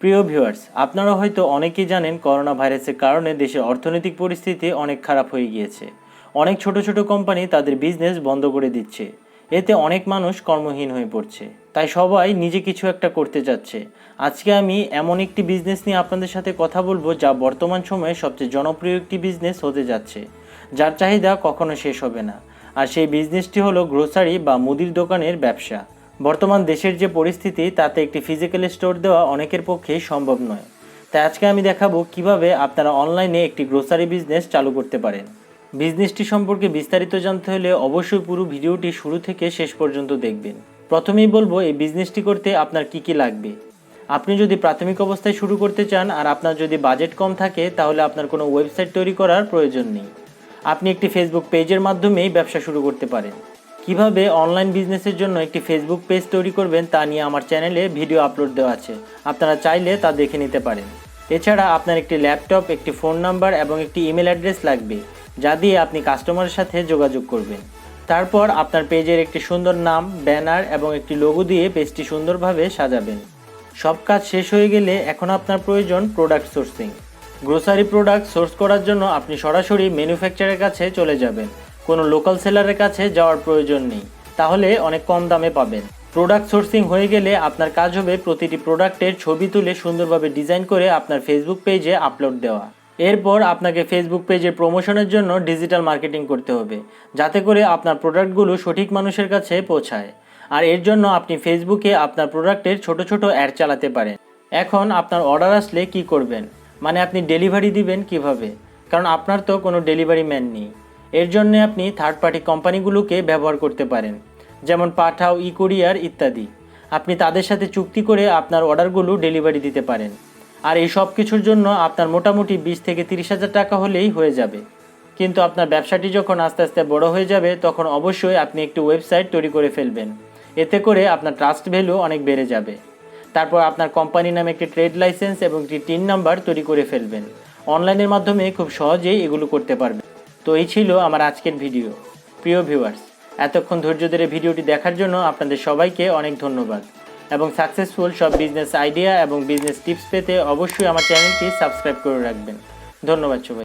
প্রিয় ভিউয়ার্স, আপনারা হয়তো অনেকেই জানেন করোনা ভাইরাসের কারণে দেশের অর্থনৈতিক পরিস্থিতি অনেক খারাপ হয়ে গিয়েছে। অনেক ছোট ছোট কোম্পানি তাদের বিজনেস বন্ধ করে দিচ্ছে। এতে অনেক মানুষ কর্মহীন হয়ে পড়ছে। তাই সবাই নিজে কিছু একটা করতে যাচ্ছে। আজকে আমি এমন একটি বিজনেস নিয়ে আপনাদের সাথে কথা বলব যা বর্তমান সময়ে সবচেয়ে জনপ্রিয় একটি বিজনেস হতে যাচ্ছে। যার চাহিদা কখনো শেষ হবে না। আর সেই বিজনেসটি হলো গ্রোসারি বা মুদির দোকানের ব্যবসা। বর্তমান দেশের যে পরিস্থিতি, তাতে একটি ফিজিক্যাল স্টোর দেওয়া অনেকের পক্ষে সম্ভব নয়। তাই আজকে আমি দেখাবো কীভাবে আপনারা অনলাইনে একটি গ্রোসারি বিজনেস চালু করতে পারেন। বিজনেসটি সম্পর্কে বিস্তারিত জানতে হলে অবশ্যই পুরো ভিডিওটি শুরু থেকে শেষ পর্যন্ত দেখবেন। প্রথমেই বলব, এই বিজনেসটি করতে আপনার কি কি লাগবে? আপনি যদি প্রাথমিক অবস্থায় শুরু করতে চান আর আপনার যদি বাজেট কম থাকে, তাহলে আপনার কোনো ওয়েবসাইট তৈরি করার প্রয়োজন নেই। আপনি একটি ফেসবুক পেজের মাধ্যমেই ব্যবসা শুরু করতে পারেন। কীভাবে অনলাইন বিজনেসের জন্য একটি ফেসবুক পেজ তৈরি করবেন তা নিয়ে আমার চ্যানেলে ভিডিও আপলোড দেওয়া আছে। আপনারা চাইলে তা দেখে নিতে পারেন। এছাড়া আপনার একটি ল্যাপটপ একটি ফোন নাম্বার এবং একটি ইমেল অ্যাড্রেস লাগবে, যা দিয়ে আপনি কাস্টমারের সাথে যোগাযোগ করবেন। তারপর আপনার পেজের একটি সুন্দর নাম ব্যানার এবং একটি লোগো দিয়ে পেজটি সুন্দরভাবে সাজাবেন। সব কাজ শেষ হয়ে গেলে এখন আপনার প্রয়োজন product sourcing grocery product source করার জন্য আপনি সরাসরি ম্যানুফ্যাকচারের কাছে চলে যাবেন। কোনো লোকাল সেলারের কাছে যাওয়ার প্রয়োজন নেই। তাহলে অনেক কম দামে পাবেন। প্রোডাক্ট সোর্সিং হয়ে গেলে আপনার কাজ হবে প্রতিটি প্রোডাক্টের ছবি তুলে সুন্দরভাবে ডিজাইন করে আপনার ফেসবুক পেজে আপলোড দেওয়া। এরপর আপনাকে ফেসবুক পেজের প্রমোশনের জন্য ডিজিটাল মার্কেটিং করতে হবে, যাতে করে আপনার প্রোডাক্টগুলো সঠিক মানুষের কাছে পৌঁছায়। আর এর জন্য আপনি ফেসবুকে আপনার প্রোডাক্টের ছোট ছোট অ্যাড চালাতে পারেন। এখন আপনার অর্ডার আসলে কি করবেন? মানে আপনি ডেলিভারি দিবেন কীভাবে? কারণ আপনার তো কোনো ডেলিভারি ম্যান নেই। এর জন্য আপনি থার্ড পার্টি কোম্পানিগুলোকে ব্যবহার করতে পারেন, যেমন পাঠাও ই কোরিয়ার ইত্যাদি। আপনি তাদের সাথে চুক্তি করে আপনার অর্ডারগুলো ডেলিভারি দিতে পারেন। আর এই সব কিছুর জন্য আপনার মোটামুটি বিশ থেকে তিরিশ হাজার টাকা হলেই হয়ে যাবে। কিন্তু আপনার ব্যবসাটি যখন আস্তে আস্তে বড় হয়ে যাবে, তখন অবশ্যই আপনি একটি ওয়েবসাইট তৈরি করে ফেলবেন। এতে করে আপনার ট্রাস্ট ভ্যালু অনেক বেড়ে যাবে। তারপর আপনার কোম্পানি নামে একটি ট্রেড লাইসেন্স এবং একটি টিন নাম্বার তৈরি করে ফেলবেন। অনলাইনের মাধ্যমে খুব সহজেই এগুলো করতে পারবেন। তো এই ছিল আমার আজকের ভিডিও। প্রিয় ভিউয়ার্স এতক্ষণ ধৈর্য ধরে ভিডিওটি দেখার জন্য আপনাদের সবাইকে অনেক ধন্যবাদ। এবং সাকসেসফুল সব বিজনেস আইডিয়া এবং বিজনেস টিপস পেতে অবশ্যই আমার চ্যানেলটি সাবস্ক্রাইব করে রাখবেন। ধন্যবাদ সবাই